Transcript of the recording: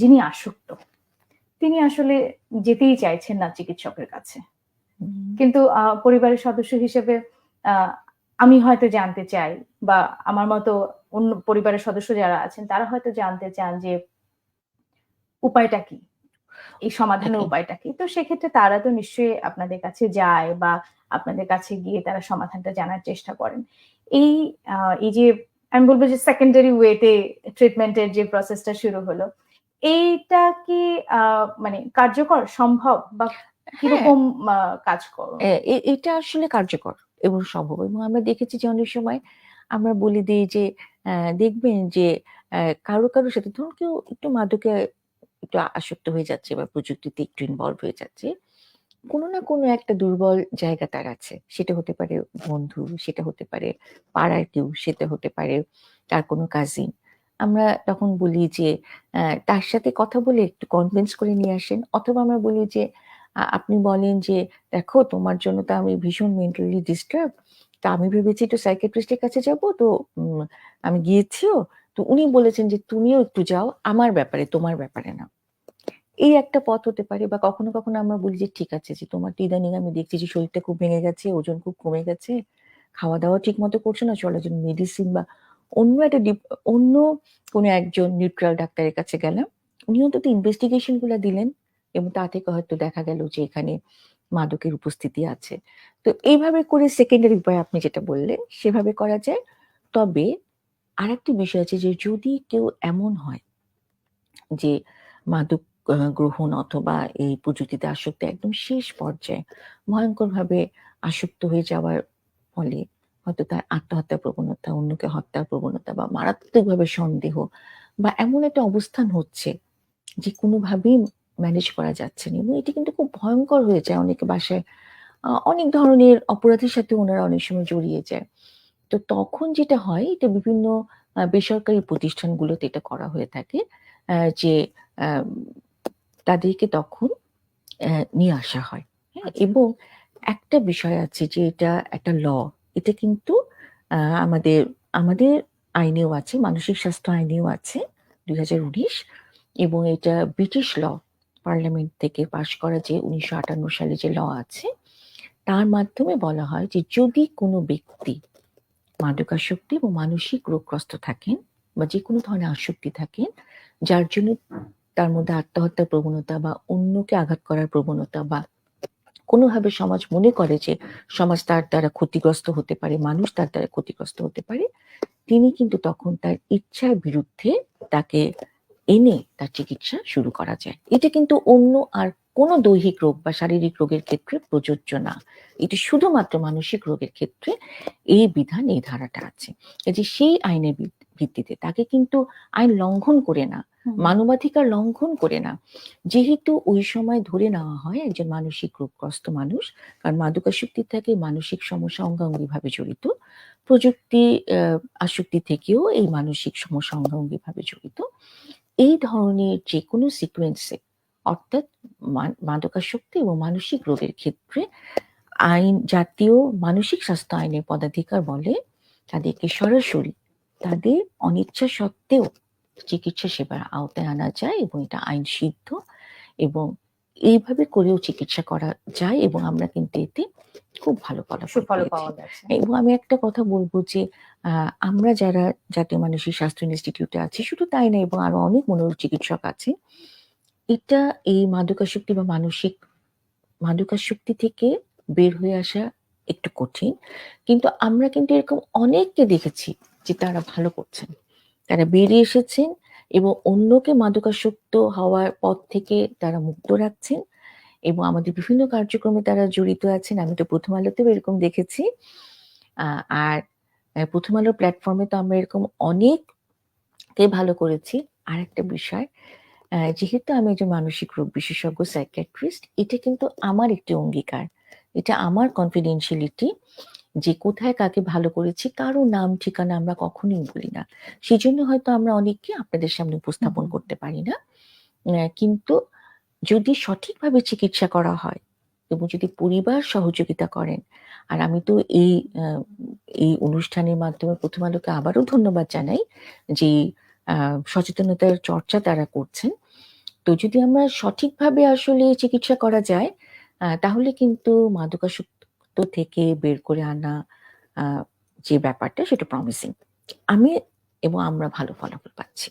যিনি আসক্ত তিনি আসলে যেতেই চাইছেন না চিকিৎসকের কাছে। কিন্তু পরিবারের সদস্য হিসেবে আমি হয়তো জানতে চাই বা আমার মতো অন্য পরিবারের সদস্য যারা আছেন তারা হয়তো জানতে চান যে উপায়টা কি? এই সমাধানের উপায়টা কি? তো সেক্ষেত্রে তারা তো নিশ্চয়ই আপনাদের কাছে যায় বা আপনাদের কাছে গিয়ে তারা সমাধানটা জানার চেষ্টা করেন। এই এই যে আমি বলব যে সেকেন্ডারি ওয়েতে ট্রিটমেন্টের যে প্রসেসটা শুরু হলো এইটা কি মানে কার্যকর সম্ভব? বা কীরকম কাজ করো? এটা আসলে কার্যকর এবং সম্ভব এবং আমরা দেখেছি যে অনেক সময় আমরা বলে দিই যে আহ, দেখবেন যে কারও কারোর সাথে ধরুন কেউ একটু মাদকে একটু আসক্ত হয়ে যাচ্ছে বা প্রযুক্তিতে একটু ইনভলভ হয়ে যাচ্ছে কোনো না কোনো একটা দুর্বল জায়গা তার আছে। সেটা হতে পারে বন্ধু, সেটা হতে পারে পাড়ার কেউ, সেটা হতে পারে তার কোনো কাজিন আমরা তখন বলি যে তার সাথে কথা বলে একটু কনভিন্স করে নিয়ে আসেন। অথবা আমরা বলি যে আপনি বলেন যে, দেখো, তোমার জন্য তো আমি ভীষণ মেন্টালি ডিস্টার্ব তা আমি ভেবেছি একটু সাইকেট্রিস্টের কাছে যাব, তো আমি গিয়েছিও। তো উনি বলেছেন যে, তুমিও একটু যাও, আমার ব্যাপারে, তোমার ব্যাপারে না। এই একটা পথ হতে পারে বা কখনো কখনো আমরা বলি যে, ঠিক আছে যে, তোমার ইদানিং আমি দেখছি যে, শরীরটা খুব ভেঙে গেছে, ওজন খুব কমে গেছে খাওয়া দাওয়া ঠিক মতো করছ না, চলো জন্য মেডিসিন বা অন্য একটা অন্য কোনো একজন নিউট্রাল ডাক্তারের কাছে গেলাম। উনি অন্তত ইনভেস্টিগেশনগুলো দিলেন এবং তা থেকে হয়তো দেখা গেল যে, এখানে মাদকের উপস্থিতি আছে। তো এইভাবে করে সেকেন্ডারি উপায় আপনি যেটা বললেন, সেভাবে করা যায়। তবে আরেকটি বিষয় আছে যে, যদি কেউ এমন হয় যে, মাদক গ্রহণ অথবা এই প্রযুক্তিতে আসক্ত একদম শেষ পর্যায়ে ভয়ঙ্কর ভাবে আসক্ত হয়ে যাওয়ার ফলে হয়তো তার আত্মহত্যার প্রবণতা, অন্যকে হত্যার প্রবণতা বা মারাত্মকভাবে সন্দেহ বা এমন একটা অবস্থান হচ্ছে যে কোনোভাবেই ম্যানেজ করা যাচ্ছে না এবং এটি কিন্তু খুব ভয়ঙ্কর হয়ে যায় অনেকে বাসায়। অনেক ধরনের অপরাধের সাথে ওনারা অনেক সময় জড়িয়ে যায়। তো তখন যেটা হয়, এটা বিভিন্ন বেসরকারি প্রতিষ্ঠানগুলোতে এটা করা হয়ে থাকে যে তাদেরকে তখন নিয়ে আসা হয় হ্যাঁ আচ্ছা। এবং একটা বিষয় আছে যে এটা একটা ল এটা কিন্তু আমাদের আমাদের আইনেও আছে মানসিক স্বাস্থ্য আইনেও আছে দুই হাজার উনিশ এবং এটা ব্রিটিশ ল পার্লামেন্ট থেকে পাশ করা যে উনিশশো আটান্ন সালে যে ল আছে তার মাধ্যমে বলা হয় যে যদি কোনো ব্যক্তি মাদকাসক্তি এবং মানসিক রোগগ্রস্ত থাকেন বা যে কোনো ধরনের আসক্তি থাকেন যার জন্য তার মধ্যে আত্মহত্যার প্রবণতা বা অন্যকে আঘাত করার প্রবণতা বা কোনোভাবে সমাজ মনে করে যে সমাজ তার দ্বারা ক্ষতিগ্রস্ত হতে পারে, মানুষ তার দ্বারা ক্ষতিগ্রস্ত হতে পারে, তিনি কিন্তু তখন তার ইচ্ছার বিরুদ্ধে তাকে এনে তার চিকিৎসা শুরু করা যায়। এটা কিন্তু অন্য আর কোনো দৈহিক রোগ বা শারীরিক রোগের ক্ষেত্রে প্রযোজ্য না। এটি শুধুমাত্র মানসিক রোগের ক্ষেত্রে এই বিধান, এই ধারাটা আছে। যে সেই আইনের ভিত্তিতে। তাকে কিন্তু আইন লঙ্ঘন করে না মানবাধিকার লঙ্ঘন করে না। যেহেতু ওই সময় ধরে নেওয়া হয় একজন মানসিক রোগগ্রস্ত মানুষ কারণ মাদকাসক্তি থেকে মানসিক সমস্যা অঙ্গাঙ্গিভাবে জড়িত প্রযুক্তি আসক্তি থেকেও এই মানসিক সমস্যা অঙ্গাঙ্গিভাবে জড়িত। এই ধরনের যে কোনো সিকোয়েন্সে অর্থাৎ মা- মাদকাসক্তি এবং মানসিক রোগের ক্ষেত্রে আইন জাতীয় মানসিক স্বাস্থ্য আইনের পদাধিকার বলে তাদেরকে সরাসরি তাদের অনিচ্ছা সত্ত্বেও চিকিৎসা সেবার আওতায় আনা যায় এবং এটা আইন সিদ্ধ এবং এইভাবে করেও চিকিৎসা করা যায় এবং আমরা কিন্তু এতে খুব ভালো ফলাফল পাওয়া যাচ্ছে। এবং আমি একটা কথা বলব যে আমরা যারা জাতীয় মানসিক স্বাস্থ্য ইনস্টিটিউটে আছি শুধু তাই না এবং আরও অনেক মনোরোগ চিকিৎসক আছে এটা এই মাদকাসক্তি বা মানসিক মাদকাসক্তি থেকে বের হয়ে আসা একটু কঠিন। কিন্তু আমরা কিন্তু এরকম অনেককে দেখেছি যে তারা ভালো করছেন। তারা বেরিয়ে এসেছেন এবং অন্যকে মাদকাসক্ত হওয়ার পথ থেকে তারা মুক্ত রাখছেন এবং আমাদের বিভিন্ন কার্যক্রমে তারা জড়িত আছেন। আমি তো প্রথম আলোতেও এরকম দেখেছি। আর প্রথম আলো প্ল্যাটফর্মে তো আমরা এরকম অনেককে ভালো করেছি। আর একটা বিষয় যেহেতু আমি একজন মানসিক রোগ বিশেষজ্ঞ সাইকিয়াট্রিস্ট এটা কিন্তু আমার একটি অঙ্গীকার। এটা আমার কনফিডেন্সিয়ালিটি যে কোথায় কাকে ভালো করেছি কারও নাম ঠিকানা আমরা কখনোই বলি না। সেই জন্য হয়তো আমরা অনেককে আপনাদের সামনে উপস্থাপন করতে পারি না। কিন্তু যদি সঠিকভাবে চিকিৎসা করা হয় এবং যদি পরিবার সহযোগিতা করেন আর আমি তো এই এই অনুষ্ঠানের মাধ্যমে প্রথম আলোকে আবারও ধন্যবাদ জানাই যে আহ, সচেতনতার চর্চা তারা করছেন। তো যদি আমরা সঠিকভাবে আসলে চিকিৎসা করা যায় আহ, তাহলে কিন্তু মাদকাসক্ত থেকে বের করে আনা যে ব্যাপারটা সেটা প্রমিসিং আমি এবং আমরা ভালো ফলাফল পাচ্ছি।